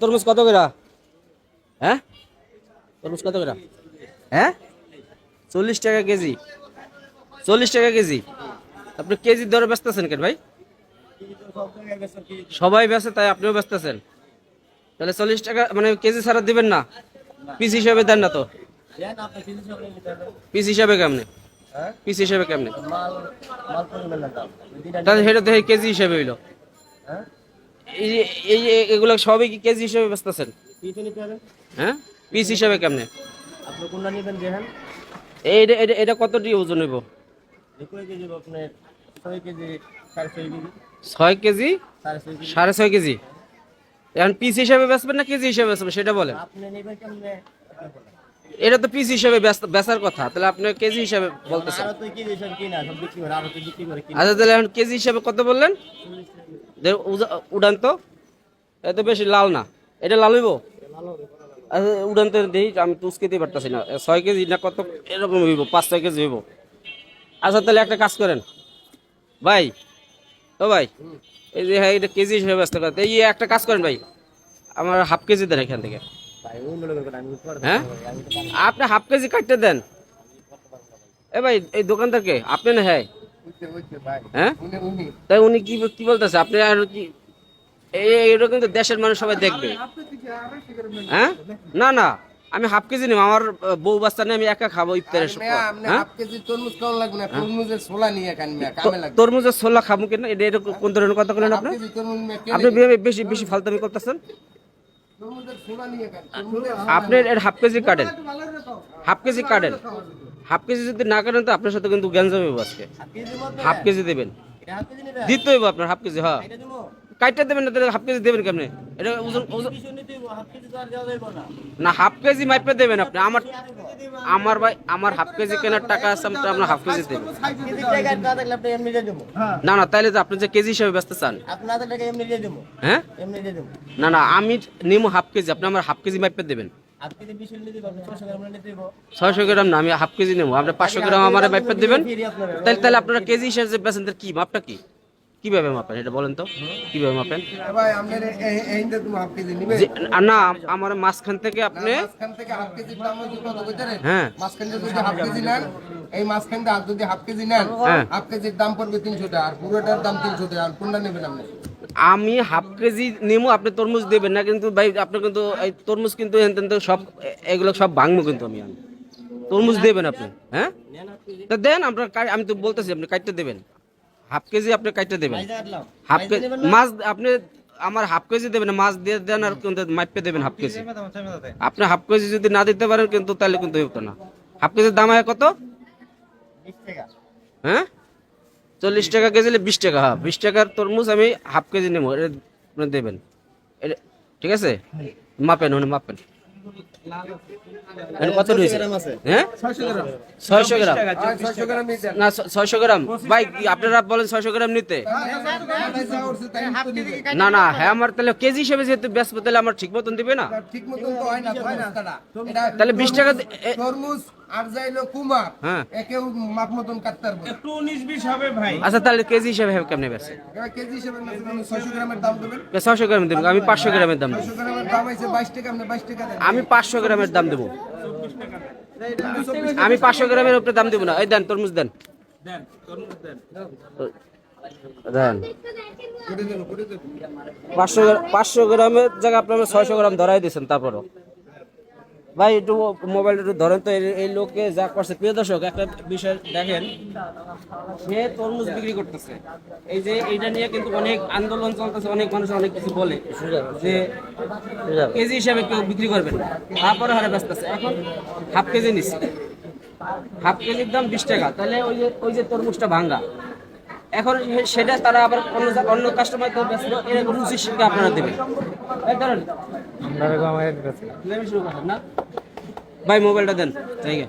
তরমুজ কত করে? হ্যাঁ? তরমুজ কত করে? হ্যাঁ? চল্লিশ টাকা কেজি। চল্লিশ টাকা কেজি? আপনি কেজি দরে বেচতেছেন কেন ভাই? সবাই বেচে তাই আপনিও বেচতেছেন তাহলে চল্লিশ টাকা মানে কেজি ছাড়া দিবেন না। পিস হিসাবে দেন না তো। পিস হিসাবে কেমনে? পিস হিসাবে কেমনে? তাহলে সেটা তো কেজি হিসাবে হইল। এই এই এগুলো সবই কি কেজি হিসাবে বেচতেছেন? হ্যাঁ? পিস হিসাবে কেমনে? আপনি কোনটা নেবেন দেখেন এইটা এটা এটা কত দিয়ে ওজন হইব? ছয় কেজি সাড়ে ছয় কেজি। এখন পিস হিসাবে বেচবেন না কেজি হিসাবে বেচবেন সেটা বলেন। এটা তো পিস হিসাবে বেচ- বেচার কথা তাহলে আপনি কেজি হিসাবে বলতেছেন। আচ্ছা তাহলে এখন কেজি হিসাবে কত বললেন? উড়ান তো। এত বেশি লাল না। এটা লাল হইব? আচ্ছা উড়ান তো দিই, আমি তো উস্কেতে পারতেছি না। ছয় কেজি না কত, এরকম হইব, পাঁচ, ছয় কেজি হইব। আচ্ছা তাহলে একটা কাজ করেন। ভাই, ও ভাই, এই যে হ্যাঁ এটা কেজি হিসেবে ব্যস্ত করতে এই একটা কাজ করেন ভাই, আমার হাফ কেজি দেন এখান থেকে। হ্যাঁ? তো আপনি হাফ কেজি কাটতে দেন। এ ভাই, এই দোকানদারকে, আপনি না হ্যাঁ? হ্যাঁ? তাই উনি কি কি বলতেছে? আপনি আর এটা কিন্তু দেশের মানুষ সবাই দেখবে। হ্যাঁ? না না। আমি হাফ কেজি নেব। আমার বউ বাচ্চা নিয়ে আমি একা খাব ইফতারের সময়। হ্যাঁ? তরমুজ কেমন লাগবে না। তরমুজের ছোলা নিয়ে খান মিয়া কামে লাগবে। তরমুজের ছোলা খাব কেন এটা এটা কোন ধরনের কথা বলেন আপনি? আপনি বেশি বেশি ফালতামি করতেছেন। তরমুজের ছোলা নিয়ে খান। তরমুজের আপনি এর হাফ কেজি কাটেন। হাফ কেজি কাটেন। হাফ কেজি যদি না কাটেন তো আপনার সাথে কিন্তু গ্যাঞ্জাম হইব আজকে। হাফ কেজি দেবেন। দিতে হইব আপনার হাফ কেজি হ্যাঁ। এটা দেবো কাইটটা দেবেন না তাহলে হাফ কেজি দেবেন কেমনে? এটা ওজন ওজন কিছু নিতে হইবো, হাফ কেজি তো দেওয়া যাইবো না। না হাফ কেজি মাইপে দেবেন আপনি। আমার আমার ভাই আমার হাফ কেজি কেনার টাকা আছে আমি তো আপনার হাফ কেজি দেবেন না থাকলে আপনি এমনি দিয়ে দেবো। না না তাইলে তো আপনি যে কেজি হিসাবে ব্যস্ত চান। আপনার টাকা এমনি দিয়ে দেবো। হ্যাঁ? এমনি দিয়ে দেবো। না না আমি নিমো হাফ কেজি আপনি আমার হাফ কেজি মাইপে দেবেন। ছয়শো গ্রাম না আমি হাফ কেজি নেব। আপনি পাঁচশো গ্রাম আমার মাইপে দেবেন। তাহলে তাহলে আপনারা কেজি হিসাবে যে তার কি মাপটা কি? কীভাবে মাপেন? এটা বলেন তো। কীভাবে মাপেন? না আমার মাঝখান থেকে আপনি হ্যাঁ। এই মাঝখান থেকে যদি হাফ কেজি নেন হ্যাঁ। হাফ কেজির দাম পড়বে তিনশো টাকা আর পুরোটার দাম তিনশো টাকা আর কোনটা নেবেন আপনি? আমি হাফ কেজি নেব আপনি তরমুজ দেবেন না কিন্তু ভাই আপনি কিন্তু এই তরমুজ কিন্তু সব এগুলো সব ভাঙবো কিন্তু আমি। তরমুজ দেবেন আপনি হ্যাঁ? তা দেন আপনার আমি তো বলতেছি আপনি কাটতে দেবেন। হাফ কেজি আপনি কাটতে দেবেন। হাফ কেজি মাছ আপনি আমার হাফ কেজি দেবেন মাছ দিয়ে দেন আর কিন্তু মাইপে দেবেন হাফ কেজি। আপনি হাফ কেজি যদি না দিতে পারেন কিন্তু তাহলে কিন্তু হতো না। হাফ কেজির দাম হয় কত? হ্যাঁ? চল্লিশ টাকা কেজি হলে বিশ টাকা হ্যাঁ বিশ টাকার তরমুজ আমি হাফ কেজি নেব এটা দেবেন এটা ঠিক আছে মাপেন উনি মাপেন কত রয়েছে হ্যাঁ ছয়শো গ্রাম না ছয়শো গ্রাম ভাই আপনারা বলেন ছয়শো গ্রাম নিতে না না হ্যাঁ আমার তাহলে কেজি হিসেবে যেহেতু ব্যস্ত তাহলে আমার ঠিক মতন দিবে না হয় তাহলে বিশ টাকা তরমুজ আর যাইলো কুমার হ্যাঁ। একেও মাপ মতন কাটতে পারব না। আচ্ছা তাহলে কেজি হিসেবে কেমনে বেছে কেজি হিসেবে ছয়শো গ্রামের দাম দেবেন। ছয়শো গ্রাম দেবো। আমি পাঁচশো গ্রামের দাম দেবো। ছয়শো গ্রামের দাম আছে বাইশ টাকা আপনি বাইশ টাকা আমি পাঁচশো গ্রামের দাম দেবো। আমি পাঁচশো গ্রামের উপরে দাম দেবো না। এই দেন তরমুজ দেন। দেন পাঁচশো পাঁচশো গ্রামের জায়গায় আপনি আমার ছয়শো গ্রাম ধরাই দিয়েছেন তারপরও। ভাই, একটু মোবাইলটা একটু ধরেন তো, এই- লোকে যা করছে। প্রিয় দর্শক, একটা বিষয় দেখেন, সে তরমুজ বিক্রি করতেছে। এই যে এইটা নিয়ে কিন্তু অনেক আন্দোলন চলতেছে, অনেক মানুষ অনেক কিছু বলে যে কেজি হিসাবে কেউ বিক্রি করবেন না। তারপরে হারে ব্যস্ত আছে। এখন হাফ কেজি নিচ্ছে। হাফ কেজির দাম বিশ টাকা। তাহলে ওই যে ওই যে তরমুজটা ভাঙ্গা এখন সেটা তারা আবার অন্য অন্য কাস্টমার তো ব্যস্ত এরকম রুচি শিখে আপনারা দেবেন। ধরেন। ভাই মোবাইলটা দেন। জায়গা